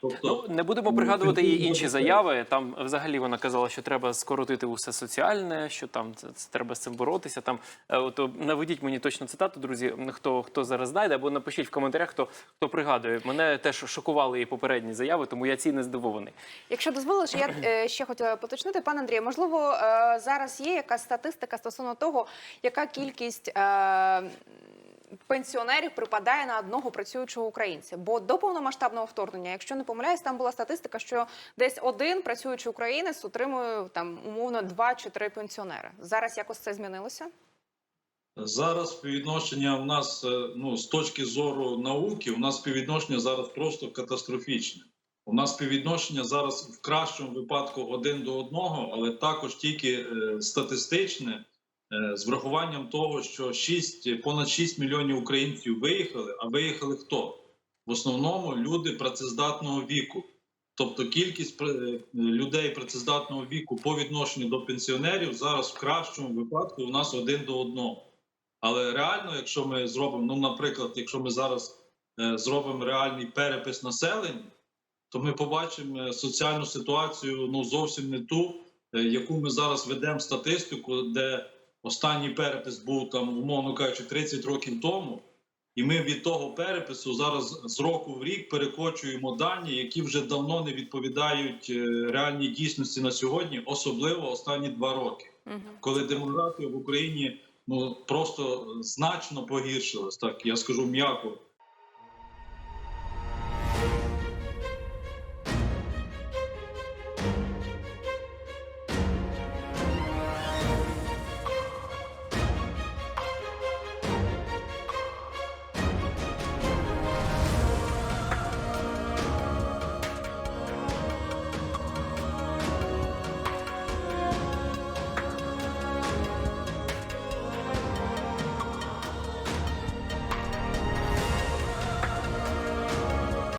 Тобто, Ну, не будемо пригадувати її інші заяви. Там взагалі вона казала, що треба скоротити усе соціальне, що там це, це треба з цим боротися. Там е, от е, наведіть мені точно цитату, друзі. Хто хто зараз знайде, або напишіть в коментарях, хто хто пригадує. Мене теж шокували її попередні заяви, тому я цій не здивований. Якщо дозволиш, я е, ще хотіла поточнити, пане Андрію, можливо, е, зараз є якась статистика стосовно того, яка кількість е, пенсіонерів припадає на одного працюючого українця. Бо до повномасштабного вторгнення, якщо не помиляюсь, там була статистика, що десь один працюючий українець отримує там умовно два чи три пенсіонери. Зараз якось це змінилося? Зараз співвідношення у нас е, ну з точки зору науки, у нас співвідношення зараз просто катастрофічне. У нас співвідношення зараз в кращому випадку один до одного, але також тільки е, статистичне, з врахуванням того, що 6, понад 6 мільйонів українців виїхали. А виїхали хто? В основному люди працездатного віку. Тобто кількість е, людей працездатного віку по відношенню до пенсіонерів зараз в кращому випадку у нас один до одного. Але реально, якщо ми зробимо, ну, наприклад, якщо ми зараз е, зробимо реальний перепис населення, то ми побачимо е, соціальну ситуацію ну зовсім не ту, е, яку ми зараз ведемо статистику, де останній перепис був там, умовно кажучи, 30 років тому. І ми від того перепису зараз з року в рік перекочуємо дані, які вже давно не відповідають е, реальній дійсності на сьогодні, особливо останні два роки Угу. коли демографія в Україні ну просто значно погіршилась, так я скажу м'яко.